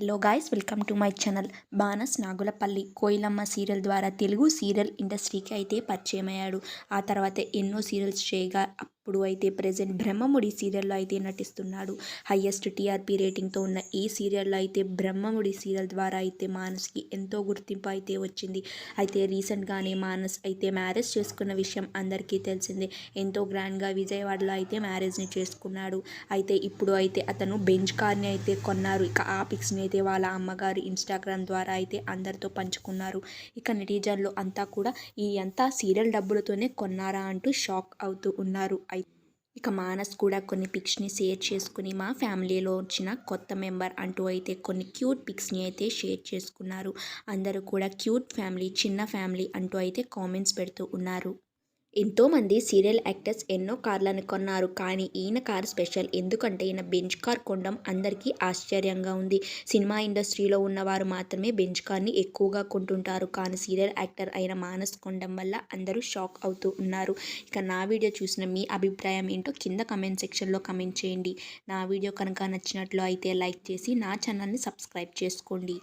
Hello guys welcome to my channel బానస్ Nagulapalli Koilamma serial ద్వారా Telugu serial ఇండస్ట్రీకి అయితే పరిచయం అయ్యాడు ఆ తర్వాత ఎన్నో సీరియల్స్ చేయగా ఇప్పుడు అయితే ప్రజెంట్ బ్రహ్మముడి సీరియల్లో అయితే నటిస్తున్నాడు. హయ్యెస్ట్ టీఆర్పీ రేటింగ్తో ఉన్న ఈ సీరియల్లో అయితే బ్రహ్మముడి సీరియల్ ద్వారా అయితే మానస్కి ఎంతో గుర్తింపు అయితే వచ్చింది. అయితే రీసెంట్గానే మానస్ అయితే మ్యారేజ్ చేసుకున్న విషయం అందరికీ తెలిసిందే. ఎంతో గ్రాండ్గా విజయవాడలో అయితే మ్యారేజ్ని చేసుకున్నాడు. అయితే ఇప్పుడు అయితే అతను బెంచ్ కార్ని అయితే కొన్నారు. ఇక ఆ పిక్స్ని అయితే వాళ్ళ అమ్మగారు ఇన్స్టాగ్రామ్ ద్వారా అయితే అందరితో పంచుకున్నారు. ఇక నెటిజన్లు అంతా కూడా ఈ అంతా సీరియల్ డబ్బులతోనే కొన్నారా అంటూ షాక్ అవుతూ ఉన్నారు. ఇక మానస్ కూడా కొన్ని పిక్స్ని షేర్ చేసుకుని మా ఫ్యామిలీలో వచ్చిన కొత్త మెంబర్ అంటూ అయితే కొన్ని క్యూట్ పిక్స్ని అయితే షేర్ చేసుకున్నారు. అందరూ కూడా క్యూట్ ఫ్యామిలీ చిన్న ఫ్యామిలీ అంటూ అయితే కామెంట్స్ పెడుతూ ఉన్నారు. ఎంతోమంది సీరియల్ యాక్టర్స్ ఎన్నో కార్లను కొన్నారు కానీ ఈయన కార్ స్పెషల్. ఎందుకంటే ఈయన బెంచ్ కార్ కొనడం అందరికీ ఆశ్చర్యంగా ఉంది. సినిమా ఇండస్ట్రీలో ఉన్నవారు మాత్రమే బెంచ్ కార్ని ఎక్కువగా కొంటుంటారు. కానీ సీరియల్ యాక్టర్ అయిన మానస్ కొనడం వల్ల అందరూ షాక్ అవుతూ ఉన్నారు. ఇక నా వీడియో చూసిన మీ అభిప్రాయం ఏంటో కింద కమెంట్ సెక్షన్లో కమెంట్ చేయండి. నా వీడియో కనుక నచ్చినట్లు అయితే లైక్ చేసి నా ఛానల్ని సబ్స్క్రైబ్ చేసుకోండి.